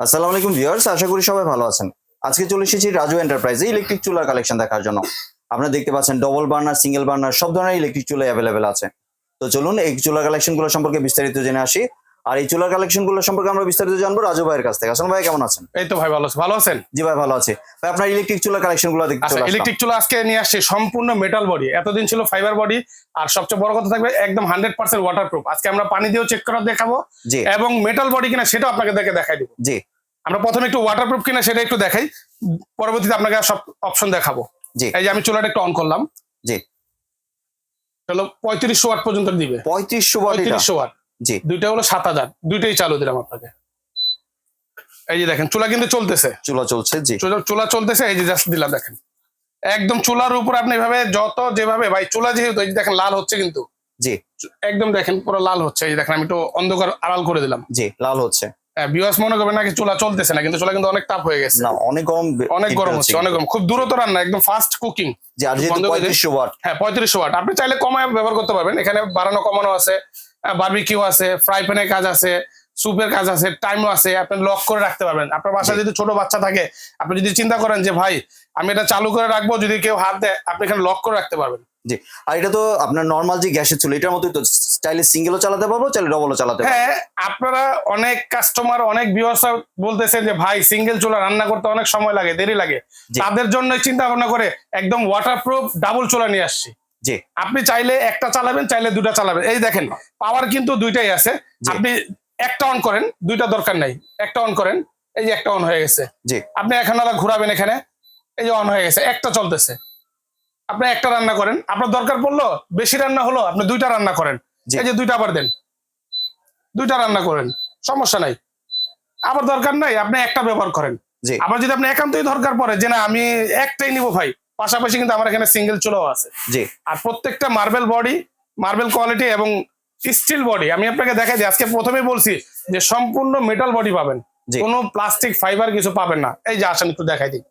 আসসালামু আলাইকুম ভিউয়ার্স, আশা করি সবাই ভালো আছেন। আজকে চলে এসেছি রাজু এন্টারপ্রাইজে ইলেকট্রিক চুলার কালেকশন দেখার জন্য। আপনারা দেখতে পাচ্ছেন ডবল বার্নার সিঙ্গেল বার্নার সব ধরনের ইলেকট্রিক চুলা অ্যাভেলেবেল আছে। তো চলুন এই চুলার কালেকশনগুলো সম্পর্কে বিস্তারিত জেনে আসি। আর এই চুলার কালেকশনগুলো সম্পর্কে আমরা বিস্তারিত জানব রাজু ভাইয়ের কাছ থেকে। আসলে ভাই কেমন আছেন? এই তো ভাই ভালো আছে। ভালো আছেন? জি ভাই ভালো আছে। ভাই আপনার ইলেকট্রিক চুলার কালেকশনগুলো দেখতে আচ্ছা চলে ইলেকট্রিক চুলা আজকে নিয়ে আসছে সম্পূর্ণ মেটাল বডি এতদিন ছিল ফাইবার বডি আর সবচেয়ে বড় কথা থাকবে একদম হান্ড্রেড পার্সেন্ট ওয়াটার প্রুফ আজকে আমরা পানি দিয়েও চেক করে দেখাবো। জি। এবং মেটাল বডি কিনা সেটাও আপনাকে দেখে দেখাই দিব। জি। আমরা প্রথমে একটু ওয়াটার প্রুফ কিনা সেটা একটু দেখাই। পরবর্তীতে আপনাকে সব অপশন দেখাবো। জি। এই যে আমি চুলাটা একটু অন করলাম। জি। চলো পঁয়ত্রিশশো ওয়াট পর্যন্ত দিবে। পঁয়ত্রিশশো ওয়াট পঁয়ত্রিশশো ওয়াট জি। দুইটা হলো সাত হাজার। দুইটাই চালু দিলাম আপনাকে এই যে দেখেন চুলা কিন্তু চলতেছে। চুলা চলছে জি। চুলা চুলা চলতেছে এই যে জাস্ট দিলাম দেখেন। একদম চুলার উপর আপনি এভাবে যত যেভাবে ভাই চুলা যেহেতু এই যে দেখেন লাল হচ্ছে কিন্তু। জি। একদম দেখেন পুরো লাল হচ্ছে। এই যে দেখেন আমি একটু অন্ধকার আড়াল করে দিলাম। জি লাল হচ্ছে। হ্যাঁ বিওয়াস মনে করবেন নাকি চুলা চলতেছে না কিন্তু চুলা কিন্তু অনেক তাপ হয়ে গেছে। না অনেক গরম অনেক গরম হচ্ছে অনেক গরম। খুব দ্রুত রান্না একদম ফাস্ট কুকিং জি আর যেহেতু বন্ধ করে দিই। পঁয়ত্রিশশো ওয়াট হ্যাঁ পঁয়ত্রিশশো ওয়াট আপনি চাইলে কমায় ব্যবহার করতে পারবেন। এখানে বাড়ানো কমানো আছে। বার্বিকিউ আছে ফ্রাই প্যানের কাজ আছে সুপের কাজ আছে টাইমও আছে আপনি লক করে রাখতে পারবেন। আপনার বাসায় যদি ছোট বাচ্চা থাকে আপনি যদি চিন্তা করেন যে ভাই আমি এটা চালু করে রাখব যদি কেউ হাত দেয় আপনি এখানে লক করে রাখতে পারবেন। জি। আর এটা তো আপনার নর্মাল যে গ্যাসের চুলা এটার মতোই তো স্টাইলে সিঙ্গেলও চালাতে পারব চাইলে ডবলও চালাতে পারব। হ্যাঁ আপনারা অনেক কাস্টমার অনেক বিহসা বলতেছেন যে ভাই সিঙ্গেল চুলা রান্না করতে অনেক সময় লাগে দেরি লাগে। তাদের জন্য চিন্তা ভাবনা করে একদম ওয়াটারপ্রুফ ডাবল চুলা নিয়ে আসছি। জি। আপনি চাইলে একটা চালাবেন চাইলে দুটা চালাবেন। এই দেখেন পাওয়ার কিন্তু দুইটাই আছে। আপনি একটা অন করেন দুইটা দরকার নাই। একটা অন করেন এই যে একটা অন হয়ে গেছে। জি। আপনি এখন আলা ঘুরাবেন এখানে এই যে অন হয়ে গেছে একটা চলতেছে। আপনি একটা রান্না করেন আপনার দরকার পড়ল বেশি রান্না হলো আপনি দুইটা রান্না করেন। এই যে দুইটা আবার দেন। দুইটা রান্না করেন সমস্যা নাই। আবার দরকার নাই আপনি একটা ব্যবহার করেন। আবার যদি আপনি একান্তই দরকার পড়ে যে না আমি একটাই নিব ভাই। পাশাপাশি কিন্তু আমার এখানে সিঙ্গেল চুলাও আছে। জি। আর প্রত্যেকটা মার্বেল বডি মার্বেল কোয়ালিটি এবং স্টিল বডি আমি আপনাকে দেখাই যে আজকে প্রথমে বলছি যে সম্পূর্ণ মেটাল বডি পাবেন। কোনো প্লাস্টিক ফাইবার কিছু পাবেন না। এই যে আসেন একটু দেখাই দিই।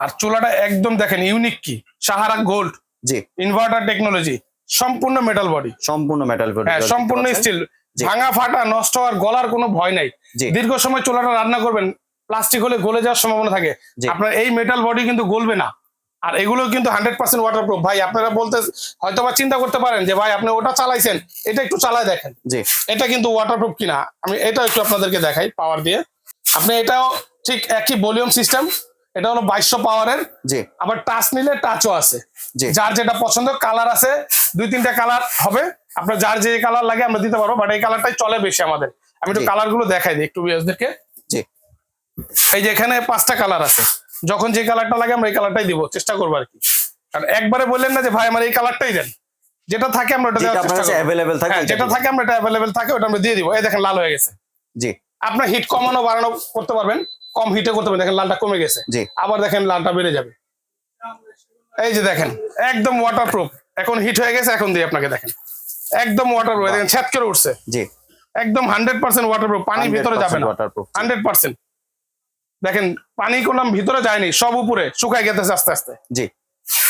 আর চুলাটা একদম দেখেন ইউনিক কি? সাহারা গোল্ড জি। ইনভার্টার টেকনোলজি সম্পূর্ণ মেটাল বডি সম্পূর্ণ মেটাল বডি হ্যাঁ সম্পূর্ণ স্টিল। ভাঙা ফাটা নষ্ট হওয়ার গলার কোনো ভয় নাই। দীর্ঘ সময় চুলাটা রান্না করবেন প্লাস্টিক হলে গলে যাওয়ার সম্ভাবনা থাকে। আপনার এই মেটাল বডি কিন্তু গলবে না। আর এগুলো কিন্তু হান্ড্রেড পার্সেন্ট ওয়াটারপ্রুফ ভাই আপনারা বলতে হয়তো বা চিন্তা করতে পারেন যে ভাই আপনি ওটা চালাইছেন এটা একটু চালায় দেখেন। জি। এটা কিন্তু ওয়াটারপ্রুফ কিনা? আমি এটা একটু আপনাদেরকে দেখাই পাওয়ার দিয়ে। আপনি এটাও ঠিক একই ভলিউম সিস্টেম এটা হলো বাইশশো পাওয়ারের জি। আবার টাচ নিলে টাচও আছে। যার যেটা পছন্দ কালার আছে দুই তিনটা কালার হবে। আপনার যার যে কালার লাগে আমরা দিতে পারব বাট এই কালারটাই চলে বেশি আমাদের। আমি একটু কালারগুলো দেখাই দিই একটু বিয়াসদেরকে এই যে এখানে পাঁচটা কালার আছে। যখন যে কালারটা লাগে আমরা এই কালারটাই দিব চেষ্টা করব আর কি। কারণ একবারে বললেন না যে ভাই আমার এই কালারটাই দেন। যেটা থাকে আমরা ওটা দেওয়ার চেষ্টা করব। অ্যাভেলেবেল থাকে হ্যাঁ যেটা থাকে আমরা এটা অ্যাভেলেবেল থাকে ওটা আমরা দিয়ে দিব। এই দেখেন লাল হয়ে গেছে। জি। আপনার হিট কমানো বাড়ানো করতে পারবেন কম হিটে করতে পারবেন। দেখেন লালটা কমে গেছে। জি। আবার দেখেন লালটা বেড়ে যাবে। এই যে দেখেন একদম ওয়াটারপ্রুফ এখন হিট হয়ে গেছে এখন দিয়ে আপনাকে দেখেন। একদম ওয়াটারপ্রুফ দেখেন ছ্যাত করে উঠছে। জি। একদম হান্ড্রেড পার্সেন্ট ওয়াটারপ্রুফ পানি ভিতরে যাবে না। ওয়াটারপ্রুফ হান্ড্রেড পার্সেন্ট দেখেন পানি কোলাম ভিতরে যায়নি সব উপরে শুকায় গেছে আস্তে আস্তে। জি।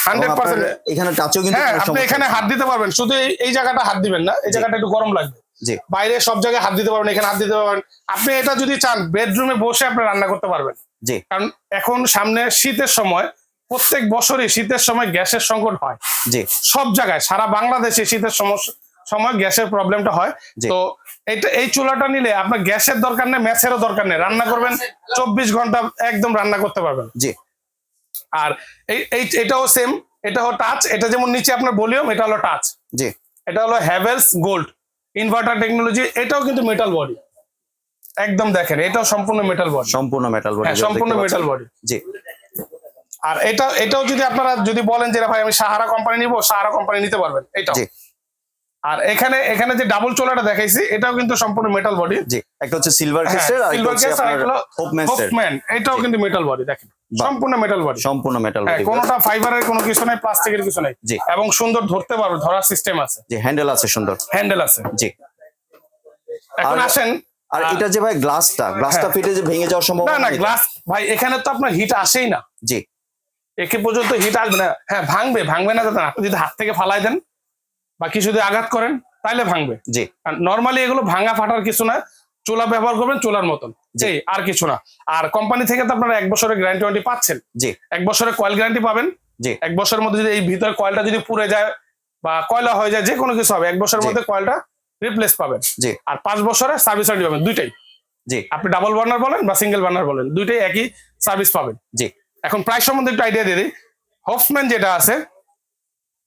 Hundred percent. এখানে টাচও কিন্তু হ্যাঁ আপনি এখানে হাত দিতে পারবেন শুধু এই জায়গাটা হাত দিবেন না এই জায়গাটা একটু গরম লাগবে। জি। বাইরে সব জায়গায় হাত দিতে পারবেন এখানে হাত দিতে পারবেন। আপনি এটা যদি চান বেডরুমে বসে আপনি রান্না করতে পারবেন। জি। কারণ এখন সামনে শীতের সময় প্রত্যেক বছরই শীতের সময় গ্যাসের সংকট হয়। জি। সব জায়গায় সারা বাংলাদেশে শীতের সমস্যা সময় গ্যাসের প্রবলেমটা হয়। তো এইটা এই চুলাটা নিলে আপনার গ্যাসের দরকার নেই ম্যাচেরও দরকার নেই। রান্না করবেন চব্বিশ ঘণ্টা একদম রান্না করতে পারবেন। জি। আর এই এটাও সেম এটা হলো টাচ এটা যেমন নিচে আপনার ভলিউম এটা হলো টাচ জি। এটা হলো হ্যাভেলস গোল্ড ইনভার্টার টেকনোলজি এটাও কিন্তু মেটাল বডি একদম দেখেন এটাও সম্পূর্ণ মেটাল বডি সম্পূর্ণ মেটাল বডি হ্যাঁ সম্পূর্ণ মেটাল বডি জি। আর এটা এটাও যদি আপনারা যদি বলেন যে ভাই আমি সাহারা কোম্পানি নিব সাহারা কোম্পানি নিতে পারবেন এটাও। জি। আর এখানে এখানে যে ডাবল চোলাটা দেখাইছি এটাও কিন্তু সম্পূর্ণ মেটাল বডি জি একটা হচ্ছে সিলভার হ্যাঁ, কেসের আর হচ্ছে case আর হলো হোপম্যান এটাও কিন্তু মেটাল বডি দেখেন। সম্পূর্ণ মেটাল বডি সম্পূর্ণ মেটাল হ্যাঁ বডি কোনোটা ফাইবারের কোনো কিছু নাই প্লাস্টিকের কিছু নাই। জি। এবং সুন্দর ধরতে পারবে ধরার সিস্টেম আছে। জি হ্যান্ডেল আছে সুন্দর। হ্যান্ডেল আছে। জি। এখন আসেন। আর এটা যে ভাই গ্লাসটা গ্লাসটা হ্যাঁ। ফেটে যে ভেঙে যাওয়ার না সম্ভাবনা না নেই। গ্লাস ভাই এখানে তো আপনার হিট আসেই না। জি। একে পর্যন্ত হিট আসবে না। হ্যাঁ ভাঙবে ভাঙবে না না। আপনি যদি হাত থেকে ফালাই দেন বা কিছু যদি আঘাত করেন তাইলে ভাঙবে। জি। নর্মালি এগুলো ভাঙা ফাটার কিছু না চুলা ব্যবহার করবেন চুলার মতন। জি। আর কিছু না। আর কোম্পানি থেকে তো আপনারা এক বছরের গ্যারান্টি ওয়ারেন্টি পাচ্ছেন। জি। এক বছরের কয়েল গ্যারান্টি পাবেন। জি। এক বছরের মধ্যে যদি এই ভিতরে কয়েলটা যদি পুড়ে যায় বা কয়লা হয়ে যায় যে কোনো কিছু হবে এক বছরের মধ্যে কয়েলটা রিপ্লেস পাবেন। জি। আর পাঁচ বছরে সার্ভিস ওয়ারেন্টি পাবেন দুইটাই। জি। আপনি ডাবল বার্নার বলেন বা সিঙ্গেল বার্নার বলেন দুইটাই একই সার্ভিস পাবেন। জি। এখন প্রাইস সম্বন্ধে একটু আইডিয়া দিয়ে দিই। হফম্যান যেটা আছে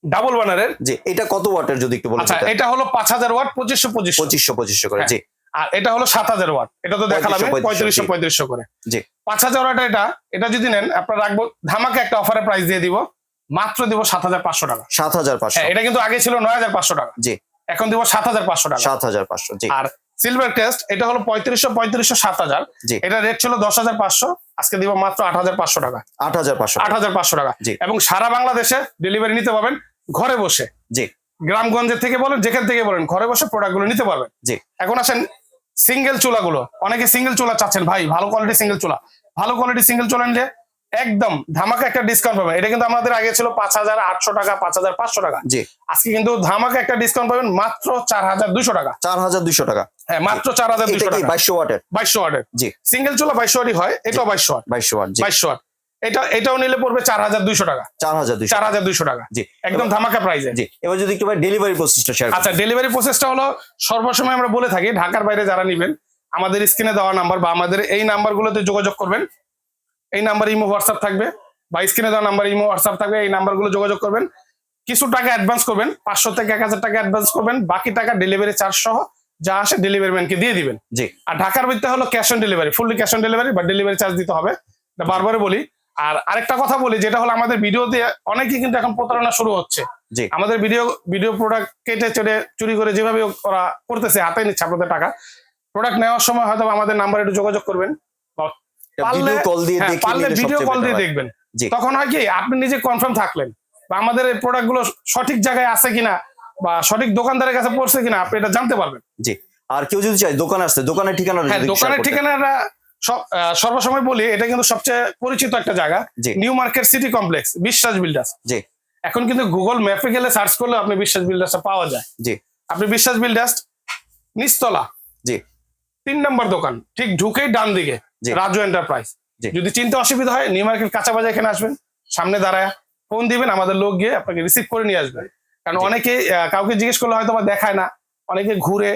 ডাবল বার্নারের জি এটা কত ওয়াটের যদি একটু বলে আচ্ছা এটা হলো পাঁচ হাজার ওয়াট পঁচিশশো পঁচিশশো। পঁচিশশো পঁচিশশো করে হ্যাঁ। জি। আর এটা হলো সাত হাজার ওয়াট। এটা তো দেখালাম 3500, পঁয়ত্রিশশো জি। পঁয়ত্রিশশো করে। জি। পাঁচ হাজার ওয়াট এটা এটা যদি নেন আপনার রাখব ধামাকে একটা অফারে প্রাইস দিয়ে দিব মাত্র দিব সাত হাজার পাঁচশো টাকা। সাত হাজার পাঁচশো। হ্যাঁ এটা কিন্তু আগে ছিল নয় হাজার পাঁচশো টাকা। জি। এখন দিব সাত হাজার পাঁচশো টাকা। সাত হাজার পাঁচশো জি। আর সিলভার টেস্ট এটা হলো পঁয়ত্রিশশো পঁয়ত্রিশশো সাত হাজার এটা রেট ছিল দশ হাজার পাঁচশো আজকে দিব মাত্র আট হাজার পাঁচশো টাকা। আট হাজার পাঁচশো আট হাজার পাঁচশো টাকা। জি। এবং সারা বাংলাদেশে ডেলিভারি নিতে পারবেন ঘরে বসে। জি। গ্রামগঞ্জের থেকে বলেন যেখান থেকে বলেন ঘরে বসে প্রোডাক্টগুলো নিতে পারবেন। জি। এখন আসেন সিঙ্গেল চুলাগুলো। অনেকে সিঙ্গেল চুলা চাচ্ছেন ভাই ভালো কোয়ালিটি সিঙ্গেল চুলা। ভালো কোয়ালিটি সিঙ্গেল চুলা নিলে একদম ধামাকা একটা ডিসকাউন্ট পাবেন। এটা কিন্তু আমাদের আগে ছিল পাঁচ হাজার আটশো টাকা পাঁচ হাজার পাঁচশো টাকা। জি। আজকে কিন্তু ধামাকা একটা ডিসকাউন্ট পাবেন মাত্র চার হাজার দুইশো টাকা। চার হাজার দুইশো টাকা। হ্যাঁ মাত্র চার হাজার দুইশো টাকা। বাইশশো ওয়াটের? বাইশশো ওয়াটের। জি। সিঙ্গেল চুলা বাইশশো ওয়াটই হয় এটাও বাইশশো ওয়াট। বাইশশো ওয়াট জি। বাইশশো ওয়াট। এটা এটাও নিলে পড়বে চার হাজার দুইশো টাকা। চার হাজার দুইশো চার হাজার দুইশো টাকা। জি। একদম ধামাকা প্রাইসে জি। এবার যদি একটু ডেলিভারি প্রসেসটা শেয়ার আচ্ছা ডেলিভারি প্রসেসটা হলো সর্বসময় আমরা বলে থাকি ঢাকার বাইরে যারা নিবেন আমাদের স্ক্রিনে দেওয়া নাম্বার বা আমাদের এই নাম্বারগুলোতে যোগাযোগ করবেন। এই নাম্বার ইমো হোয়াটসঅ্যাপ থাকবে বা স্ক্রিনে দেওয়া নাম্বার ইমো হোয়াটসঅ্যাপ থাকবে এই নাম্বারগুলো যোগাযোগ করবেন। কিছু টাকা অ্যাডভান্স করবেন পাঁচশো থেকে এক হাজার টাকা অ্যাডভান্স করবেন বাকি টাকা ডেলিভারি চার্জ সহ যা আসে ডেলিভারি ম্যানকে দিয়ে দিবেন। জি। আর ঢাকার ভিতরে হলো cash on delivery fully cash on delivery বা ডেলিভারি চার্জ দিতে হবে। এটা বারবারই বলি। আর আরেকটা কথা বলি যেটা হলো আমাদের ভিডিওতে অনেকেই কিন্তু এখন প্রতারণা শুরু হচ্ছে। আমাদের ভিডিও ভিডিও প্রোডাক্ট কেটে চড়ে চুরি করে যেভাবে ওরা করতেছে হাতে নিচ্ছে আপনাদের টাকা। প্রোডাক্ট নেওয়ার সময় হয়তো আমাদের নাম্বারে একটু যোগাযোগ করবেন। পারলে কল দিয়ে হ্যাঁ, পারলে ভিডিও কল দিয়ে দেখবেন। তখন হয় কি আপনি নিজে কনফার্ম থাকলেন বা আমাদের এই প্রোডাক্টগুলো সঠিক জায়গায় আছে কিনা বা সঠিক দোকানদারের কাছে পড়ছে কিনা আপনি এটা জানতে পারবেন। জি। আর কেউ যদি চায় দোকানে আসতে দোকানের ঠিকানা হ্যাঁ দোকানের ঠিকানাটা সর্বসময় বলি এটা কিন্তু সবচেয়ে পরিচিত একটা জায়গা। New Market City Complex Biswas builders জি। এখন কিন্তু গুগল ম্যাপে গেলে সার্চ করলে আপনি বিশ্বাস বিল্ডার্সটা পাওয়া যায়। জি। আপনি বিশ্বাস বিল্ডার্স নিচতলা। জি। তিন নম্বর দোকান ঠিক ঢুকেই ডান দিকে। রাজু এন্টারপ্রাইজ। যদি চিনতে অসুবিধা হয় নিউ মার্কেট কাঁচা বাজার এখানে আসবেন। সামনে দাঁড়ায় ফোন দিবেন আমাদের লোক গিয়ে আপনাকে রিসিভ করে নিয়ে আসবেন কারণ। অনেকে কাউকে জিজ্ঞেস করলে হয়তো দেখায় না। অনেকে ঘুরে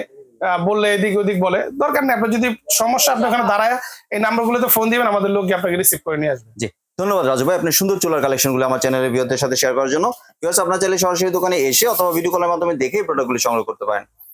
বললে এদিক ওদিক বলে। দরকার নেই আপনার যদি সমস্যা আপনি ওখানে দাঁড়ায় এই নাম্বারগুলোতে ফোন দিবেন আমাদের লোক গিয়ে আপনাকে রিসিভ করে নিয়ে আসবে। জি। ধন্যবাদ রাজু ভাই আপনি সুন্দর চুলার কালেকশনগুলো আমার চ্যানেলের ভিউদের সাথে শেয়ার করার জন্য। আপনার চাইলে সরাসরি দোকানে এসে অথবা ভিডিও কলের মাধ্যমে দেখে প্রোডাক্টগুলি সংগ্রহ করতে পারেন।